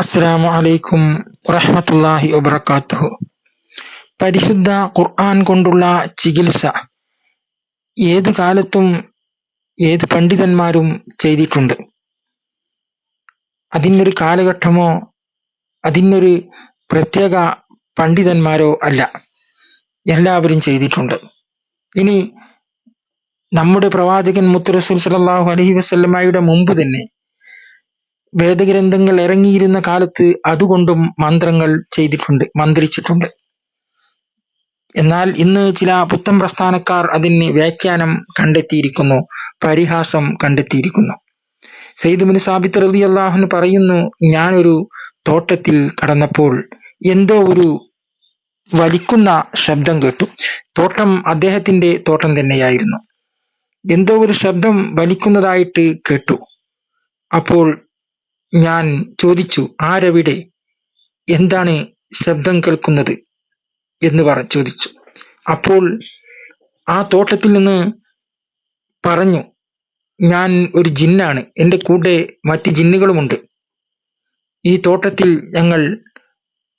അസ്സലാമു വലൈക്കും വറഹമത്തല്ലാഹി വബറകാതുഹു പരിശുദ്ധ ഖുർആൻ കൊണ്ടുള്ള ചികിത്സ ഏത് കാലത്തും ഏത് പണ്ഡിതന്മാരും ചെയ്തിട്ടുണ്ട്? അതിനൊരു കാലഘട്ടമോ അതിനൊരു പ്രത്യേക പണ്ഡിതന്മാരോ അല്ല. എല്ലാവരും ചെയ്തിട്ടുണ്ട്. ഇനി നമ്മുടെ പ്രവാചകൻ മുത്ത് റസൂൽ അലഹി വസ്ലമായുടെ മുമ്പ് തന്നെ വേദഗ്രന്ഥങ്ങൾ ഇറങ്ങിയിരുന്ന കാലത്ത് അതുകൊണ്ടും മന്ത്രങ്ങൾ ചെയ്തിട്ടുണ്ട് മന്ത്രിച്ചിട്ടുണ്ട്. എന്നാൽ ഇന്ന് ചില പുത്തൻ പ്രസ്ഥാനക്കാർ അതിന് വ്യാഖ്യാനം കണ്ടെത്തിയിരിക്കുന്നു പരിഹാസം കണ്ടെത്തിയിരിക്കുന്നു. സെയ്ദ് മുൻ സാബിത്ത് റലി അള്ളാഹുന് പറയുന്നു ഞാനൊരു തോട്ടത്തിൽ കടന്നപ്പോൾ എന്തോ ഒരു വലിക്കുന്ന ശബ്ദം കേട്ടു. തോട്ടം അദ്ദേഹത്തിന്റെ തോട്ടം തന്നെയായിരുന്നു. എന്തോ ഒരു ശബ്ദം വലിക്കുന്നതായിട്ട് കേട്ടു. അപ്പോൾ ഞാൻ ചോദിച്ചു ആരവിടെ? എന്താണ് ശബ്ദം കേൾക്കുന്നത്? എന്ന് പറ ചോദിച്ചു. അപ്പോൾ ആ തോട്ടത്തിൽ നിന്ന് പറഞ്ഞു ഞാൻ ഒരു ജിന്നാണ്. എന്റെ കൂടെ മറ്റ് ജിന്നുകളുമുണ്ട്. ഈ തോട്ടത്തിൽ ഞങ്ങൾ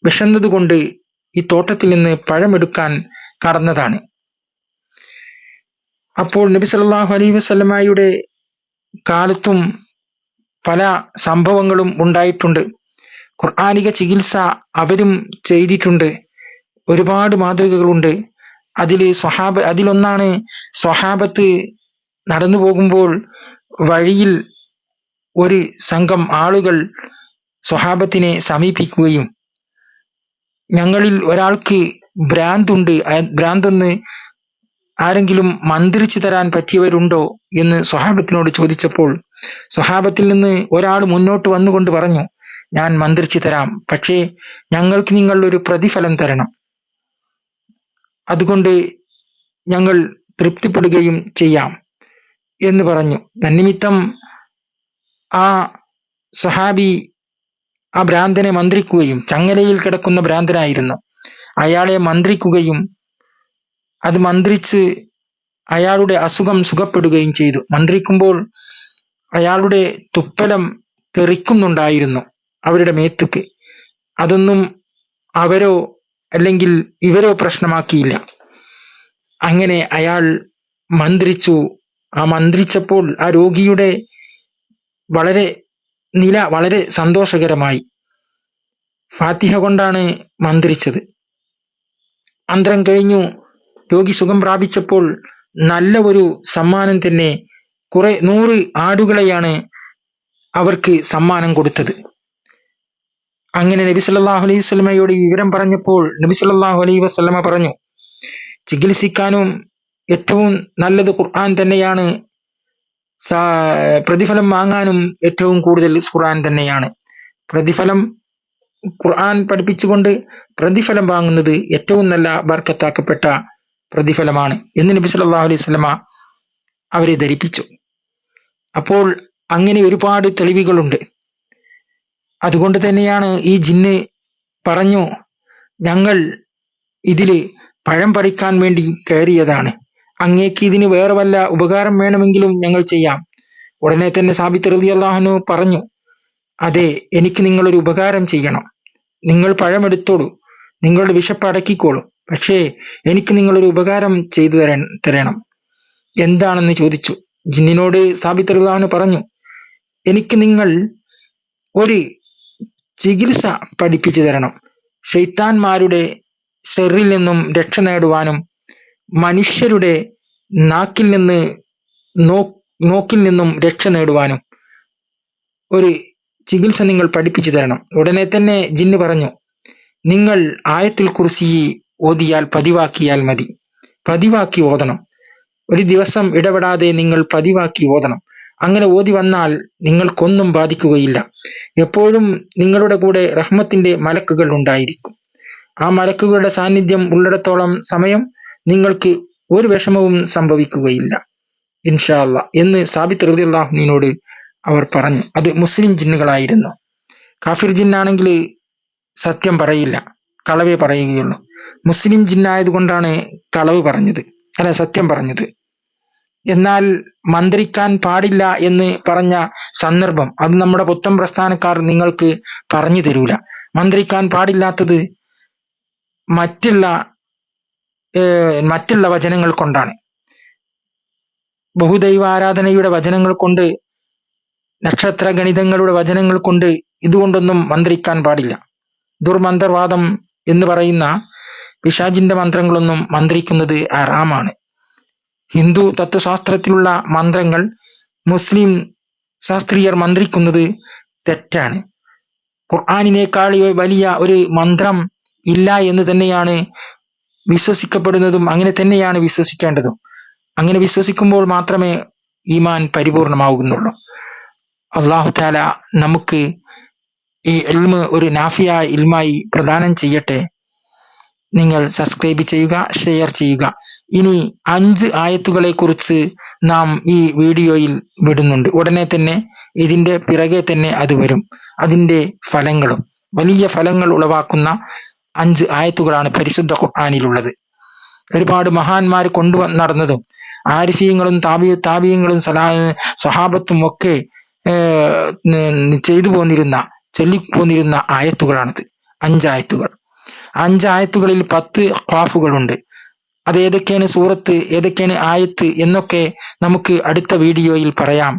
വിഷന്നതുകൊണ്ട് ഈ തോട്ടത്തിൽ നിന്ന് പഴമെടുക്കാൻ കടന്നതാണ്. അപ്പോൾ നബി സല്ലാഹു അലൈഹി വസല്ലമയുടെ കാലത്തും പല സംഭവങ്ങളും ഉണ്ടായിട്ടുണ്ട്. ഖുർആാനിക ചികിത്സ അവരും ചെയ്തിട്ടുണ്ട്. ഒരുപാട് മാതൃകകളുണ്ട്. അതിൽ സ്വഹാബ അതിലൊന്നാണ് സ്വഹാബത്ത് നടന്നു പോകുമ്പോൾ വഴിയിൽ ഒരു സംഘം ആളുകൾ സ്വഹാബത്തിനെ സമീപിക്കുകയും ഞങ്ങളിൽ ഒരാൾക്ക് ഭ്രാന്തുണ്ട്. ഭ്രാന്തെന്ന് ആരെങ്കിലും മന്ത്രിച്ചു തരാൻ പറ്റിയവരുണ്ടോ എന്ന് സ്വഹാബത്തിനോട് ചോദിച്ചപ്പോൾ സ്വഹാബത്തിൽ നിന്ന് ഒരാൾ മുന്നോട്ട് വന്നുകൊണ്ട് പറഞ്ഞു ഞാൻ മന്ത്രിച്ചു തരാം. പക്ഷേ ഞങ്ങൾക്ക് നിങ്ങൾ ഒരു പ്രതിഫലം തരണം. അതുകൊണ്ട് ഞങ്ങൾ തൃപ്തിപ്പെടുകയും ചെയ്യാം. എന്ന് പറഞ്ഞു. തന്നിമിത്തം ആ സഹാബി ആ ഭ്രാന്തനെ മന്ത്രിക്കുകയും ചങ്ങലയിൽ കിടക്കുന്ന ഭ്രാന്തനായിരുന്നു. അയാളെ മന്ത്രിക്കുകയും അത് മന്ത്രിച്ച് അയാളുടെ അസുഖം സുഖപ്പെടുകയും ചെയ്തു. മന്ത്രിക്കുമ്പോൾ അയാളുടെ തുപ്പലം തെറിക്കുന്നുണ്ടായിരുന്നു അവരുടെ മേത്തുക്ക്. അതൊന്നും അവരോ അല്ലെങ്കിൽ ഇവരോ പ്രശ്നമാക്കിയില്ല. അങ്ങനെ അയാൾ മന്ത്രിച്ചു. ആ മന്ത്രിച്ചപ്പോൾ ആ രോഗിയുടെ വളരെ നില വളരെ സന്തോഷകരമായി. ഫാത്തിഹ കൊണ്ടാണ് മന്ത്രിച്ചത്. അന്തരം കഴിഞ്ഞു. രോഗി സുഖം പ്രാപിച്ചപ്പോൾ നല്ല ഒരു സമ്മാനം തന്നെ കുറെ നൂറ് ആടുകളെയാണ് അവർക്ക് സമ്മാനം കൊടുത്തത്. അങ്ങനെ നബി സല്ലാഹു അലൈഹി വസ്ലമയോട് ഈ വിവരം പറഞ്ഞപ്പോൾ നബി സല്ലാഹു അലൈഹി വസ്ലമ പറഞ്ഞു ചികിത്സിക്കാനും ഏറ്റവും നല്ലത് ഖുർആൻ തന്നെയാണ്. പ്രതിഫലം വാങ്ങാനും ഏറ്റവും കൂടുതൽ ഖുർആൻ തന്നെയാണ്. പ്രതിഫലം ഖുർആൻ പഠിപ്പിച്ചുകൊണ്ട് പ്രതിഫലം വാങ്ങുന്നത് ഏറ്റവും നല്ല ബർക്കത്താക്കപ്പെട്ട പ്രതിഫലമാണ് എന്ന് നബി സല്ലല്ലാഹു അലൈഹി വസല്ലമ അവരെ ധരിപ്പിച്ചു. അപ്പോൾ അങ്ങനെ ഒരുപാട് തെളിവുകളുണ്ട്. അതുകൊണ്ട് തന്നെയാണ് ഈ ജിന്ന് പറഞ്ഞു ഞങ്ങൾ ഇതിൽ പഴം പറിക്കാൻ വേണ്ടി കയറിയതാണ്. അങ്ങേക്ക് ഇതിന് വേറെ വല്ല ഉപകാരം വേണമെങ്കിലും ഞങ്ങൾ ചെയ്യാം. ഉടനെ തന്നെ സാബിത്ത് റതി അള്ളാഹുനു പറഞ്ഞു അതെ എനിക്ക് നിങ്ങളൊരു ഉപകാരം ചെയ്യണം. നിങ്ങൾ പഴമെടുത്തോളൂ നിങ്ങളുടെ വിശപ്പ് അടക്കിക്കോളൂ. പക്ഷേ എനിക്ക് നിങ്ങളൊരു ഉപകാരം ചെയ്തു തരണം. എന്താണെന്ന് ചോദിച്ചു. ജിന്നിനോട് സാബിത്ത് അള്ളാഹുനു പറഞ്ഞു എനിക്ക് നിങ്ങൾ ഒരു ചികിത്സ പഠിപ്പിച്ചു തരണം. ഷെയ്ത്താൻമാരുടെ ഷെറിൽ നിന്നും രക്ഷ നേടുവാനും മനുഷ്യരുടെ നാക്കിൽ നിന്ന് നോക്കിൽ നിന്നും രക്ഷ നേടുവാനും ഒരു ചികിത്സ നിങ്ങൾ പഠിപ്പിച്ചു തരണം. ഉടനെ തന്നെ ജിന്ന് പറഞ്ഞു നിങ്ങൾ ആയത്തിൽ കുറിച്ച് ഓതിയാൽ പതിവാക്കിയാൽ മതി. പതിവാക്കി ഓതണം. ഒരു ദിവസം ഇടപെടാതെ നിങ്ങൾ പതിവാക്കി ഓതണം. അങ്ങനെ ഓതി വന്നാൽ നിങ്ങൾക്കൊന്നും ബാധിക്കുകയില്ല. എപ്പോഴും നിങ്ങളുടെ കൂടെ റഹ്മത്തിന്റെ മലക്കുകൾ ഉണ്ടായിരിക്കും. ആ മലക്കുകളുടെ സാന്നിധ്യം ഉള്ളിടത്തോളം സമയം നിങ്ങൾക്ക് ഒരു വിഷമവും സംഭവിക്കുകയില്ല. ഇൻഷാല്ല എന്ന് സാബിത്ത് റളിയല്ലാഹുവിനോട് അവർ പറഞ്ഞു. അത് മുസ്ലിം ജിന്നുകളായിരുന്നു. കാഫിർ ജിന്നാണെങ്കിൽ സത്യം പറയില്ല. കളവേ പറയുകയുള്ളൂ. മുസ്ലിം ജിന്നായതുകൊണ്ടാണ് കളവ് പറഞ്ഞത്. അല്ല സത്യം പറഞ്ഞത്. എന്നാൽ മന്ത്രിക്കാൻ പാടില്ല എന്ന് പറഞ്ഞ സന്ദർഭം അത് നമ്മുടെ പുത്തൻ പ്രസ്ഥാനക്കാർ നിങ്ങൾക്ക് പറഞ്ഞു തരൂല. മന്ത്രിക്കാൻ പാടില്ലാത്തത് മറ്റുള്ള മറ്റുള്ള വചനങ്ങൾ കൊണ്ടാണ്. ബഹുദൈവ ആരാധനയുടെ വചനങ്ങൾ കൊണ്ട് നക്ഷത്ര ഗണിതങ്ങളുടെ വചനങ്ങൾ കൊണ്ട് ഇതുകൊണ്ടൊന്നും മന്ത്രിക്കാൻ പാടില്ല. ദുർമന്ത്രവാദം എന്ന് പറയുന്ന പിശാജിന്റെ മന്ത്രങ്ങളൊന്നും മന്ത്രിക്കുന്നത് ഹറാമാണ് ഹിന്ദു തത്വശാസ്ത്രത്തിലുള്ള മന്ത്രങ്ങൾ മുസ്ലിം ശാസ്ത്രീയർ മന്ത്രിക്കുന്നത് തെറ്റാണ്. ഖുർആാനിനേക്കാൾ വലിയ ഒരു മന്ത്രം ഇല്ല എന്ന് തന്നെയാണ് വിശ്വസിക്കപ്പെടുന്നതും അങ്ങനെ തന്നെയാണ് വിശ്വസിക്കേണ്ടതും. അങ്ങനെ വിശ്വസിക്കുമ്പോൾ മാത്രമേ ഈമാൻ പരിപൂർണമാകുന്നുള്ളൂ അള്ളാഹു താല നമുക്ക് ഈ എൽമ് ഒരു നാഫിയ ഇൽമായി പ്രദാനം ചെയ്യട്ടെ. നിങ്ങൾ സബ്സ്ക്രൈബ് ചെയ്യുക ഷെയർ ചെയ്യുക. ഇനി അഞ്ച് ആയത്തുകളെ കുറിച്ച് നാം ഈ വീഡിയോയിൽ വിടുന്നുണ്ട്. ഉടനെ തന്നെ ഇതിന്റെ പിറകെ തന്നെ അത് വരും. അതിന്റെ ഫലങ്ങളും വലിയ ഫലങ്ങൾ ഉളവാക്കുന്ന അഞ്ച് ആയത്തുകളാണ് പരിശുദ്ധ ഖുർആാനിലുള്ളത്. ഒരുപാട് മഹാന്മാർ കൊണ്ടു നടന്നതും ആരിഫീങ്ങളും താബിയ താബിയങ്ങളും സലാ സ്വഹാബത്തും ഒക്കെ ചെയ്തു പോന്നിരുന്ന ചൊല്ലിപ്പോന്നിരുന്ന ആയത്തുകളാണിത്. അഞ്ചായത്തുകൾ അഞ്ചായത്തുകളിൽ പത്ത് ഖാഫുകളുണ്ട് അത് ഏതൊക്കെയാണ് സൂറത്ത് ഏതൊക്കെയാണ് ആയത്ത് എന്നൊക്കെ നമുക്ക് അടുത്ത വീഡിയോയിൽ പറയാം.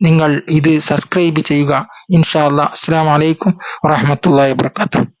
നിങ്ങൾ ഇത് സബ്സ്ക്രൈബ് ചെയ്യുക. ഇൻഷാ അല്ലാ അസ്സാം വലൈക്കും വാഹമത്തല്ലാ വാത്തു